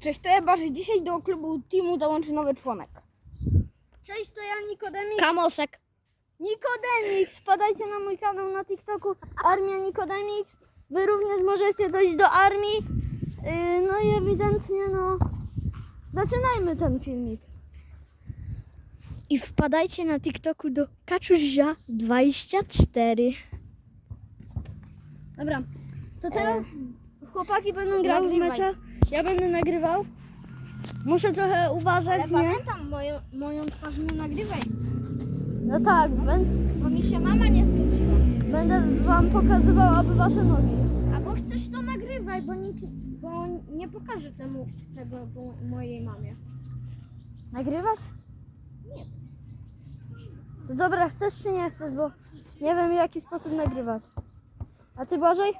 Cześć, to ja Barzy. Dzisiaj do klubu Teamu dołączy nowy członek. Cześć, to ja Nikodemik. Kamosek. Nikodemix, wpadajcie na mój kanał na TikToku Armia Nikodemix. Wy również możecie dojść do armii. Yy, no i ewidentnie, no. Zaczynajmy ten filmik. I wpadajcie na TikToku do Kaczuzia24. Dobra, to teraz chłopaki będą grały w nagrywaj. mecze. Ja będę nagrywał. Muszę trochę uważać, nie? pamiętam, moją, moją twarz nie nagrywaj, No tak, ben, bo mi się mama nie zgodziła. będę wam pokazywał, aby wasze nogi. Albo chcesz to nagrywaj, bo, nikt, bo nie pokażę temu tego bo- mojej mamie. Nagrywać? Nie. To dobra, chcesz czy nie chcesz, bo nie wiem w jaki sposób nagrywać. A ty Błażej?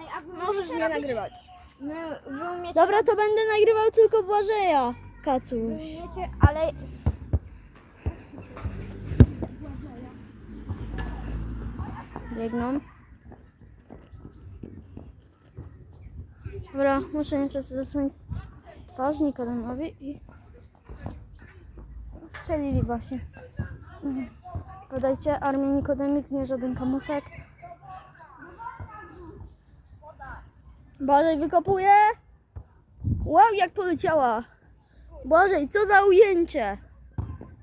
Ej, a wy mnie robić- nagrywać. My, wy umiecie, Dobra, to będę nagrywał tylko Błażeja, wy Kacuś. umiecie, ale Biegną. Dobra, muszę niestety zasłonić twarz Nikodemowi i strzelili właśnie. Mhm. Podajcie armię Nikodemik, nie żaden kamusek. Błażej wykopuje. Wow, jak poleciała. Błażej, co za ujęcie.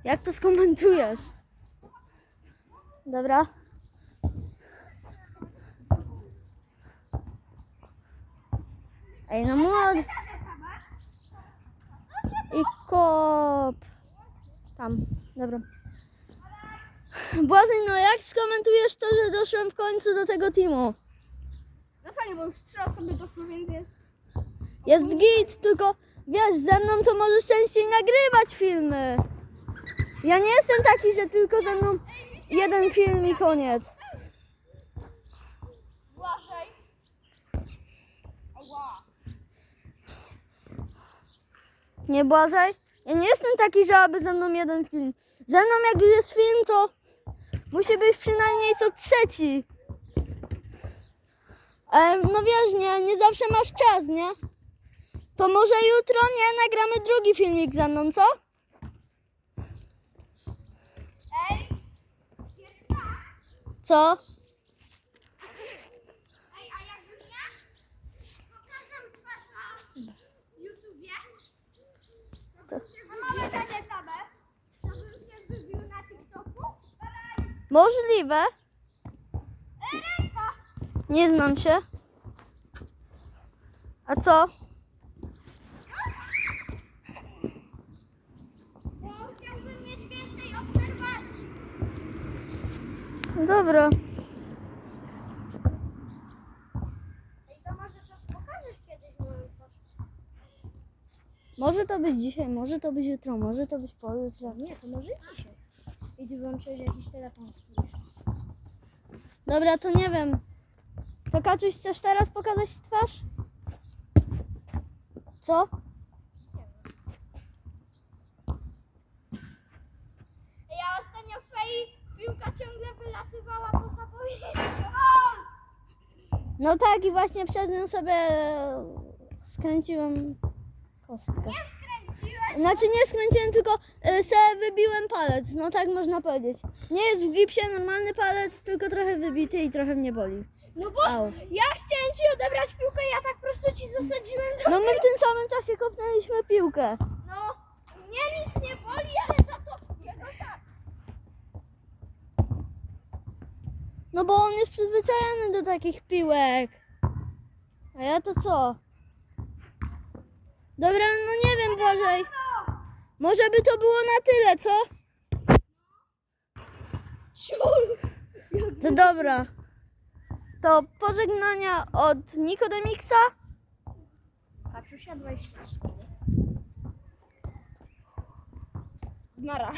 Jak to skomentujesz? Dobra. Ej, no młody. I kop. Tam, dobra. Błażej, no jak skomentujesz to, że doszłem w końcu do tego teamu? Fajnie, bo już trzy osoby doszło, więc jest. Jest git, tylko wiesz, ze mną to możesz częściej nagrywać filmy. Ja nie jestem taki, że tylko ze mną jeden film i koniec. Błażej. Ała. Nie Błażej? Ja nie jestem taki, że aby ze mną jeden film. Ze mną jak już jest film, to musi być przynajmniej co trzeci. E, no wiesz, nie, nie zawsze masz czas, nie? To może jutro, nie, nagramy drugi filmik ze mną, co? Ej, pierwsza. Co? Ej, a jak ja pokażę twarz na YouTubie, to bym się mamy takie same. To bym się wybił na TikToku. Możliwe. Ej. Nie znam się. A co? Bo chciałbym mieć więcej obserwacji. Dobra. Ej, to może czas pokażesz kiedyś moją. Może to być dzisiaj, może to być jutro, może to być pojutrze. nie, to może dzisiaj. I ty włączyłeś jakiś telefon. Dobra, to nie wiem. To Kaczuś, chcesz teraz pokazać twarz? Co? Ej, a ostatnio w Fei piłka ciągle wylatywała poza powietrze. No tak i właśnie przez nią sobie skręciłem kostkę. Znaczy nie skręciłem, tylko y, se wybiłem palec. No tak można powiedzieć. Nie jest w gipsie normalny palec, tylko trochę wybity i trochę mnie boli. No bo Au. ja chciałem ci odebrać piłkę, ja tak prosto ci zasadziłem do... No my w tym samym czasie kopnęliśmy piłkę. No, mnie nic nie boli, ale za to jego tak. No bo on jest przyzwyczajony do takich piłek. A ja to co? Dobra, no nie wiem, Błażej. Może by to było na tyle, co? To dobra. To pożegnania od Nikodemiksa. Kaczusia 24. Nara.